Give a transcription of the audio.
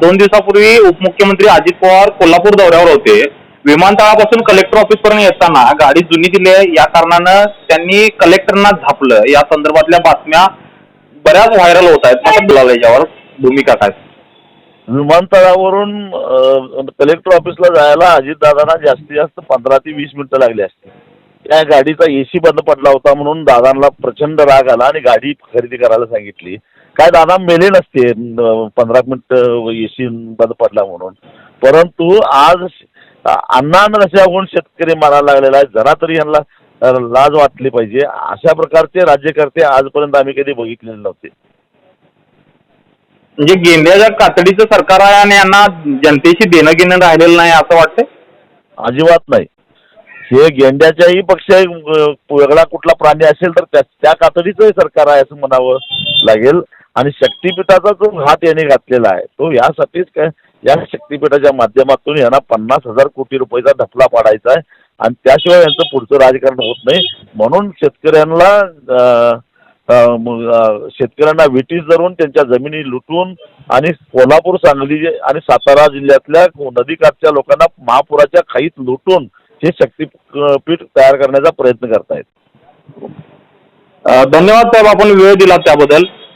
दोन दिवसापूर्वी उपमुख्यमंत्री अजित पवार कोल्हापूर दौऱ्यावर होते. विमानतळापासून कलेक्टर ऑफिस पर्यंत येताना गाडी जुनी दिली आहे. या कारणानं त्यांनी कलेक्टरना झापलं. या संदर्भातल्या बातम्या बऱ्याच व्हायरल होत आहेत. मला बोलायला याच्यावर. भूमिका काय? विमानतळावरून कलेक्टर ऑफिसला जायला अजितदादांना जास्तीत जास्त पंधरा ते वीस मिनिटं लागली असते त्या गाडीचा एसी बंद पडला होता म्हणून दादांना प्रचंड राग आला आणि गाडी खरेदी करायला सांगितली. काय दादा मेले नसते पंधरा मिनिटं एसी बंद पडला म्हणून. परंतु आज अण्णा नशाहून शेतकरी मारायला लागलेला आहे. जरा तरी यांना लाज वाटली पाहिजे. अशा प्रकारचे राज्यकर्ते आजपर्यंत आम्ही कधी बघितलेले नव्हते. म्हणजे गेंड्याच्या कातडीचं सरकार आहे आणि यांना जनतेशी देणं घेणं राहिलेलं नाही असं वाटतंय? अजिबात नाही. हे गेंड्याच्याही पक्ष वेगळा कुठला प्राणी असेल तर त्या त्या कातडीचंही सरकार आहे असं म्हणावं लागेल. आणि शक्तीपीठाचा जो हात याने घातलेला आहे तो यासाठीच काय या शक्तीपीठाच्या माध्यमातून यांना पन्नास हजार कोटी रुपयाचा धपला पाडायचा आहे आणि त्याशिवाय यांचं पुढचं राजकारण होत नाही. म्हणून शेतकऱ्यांना शेतकऱ्यांना विटीस धरून त्यांच्या जमिनी लुटून आणि कोल्हापूर सांगली आणि सातारा जिल्ह्यातल्या नदीकाठच्या लोकांना महापुराच्या खाईत लुटून हे शक्तीपीठ तयार करण्याचा प्रयत्न करतायत. धन्यवाद साहेब आपण वेळ दिला त्याबद्दल.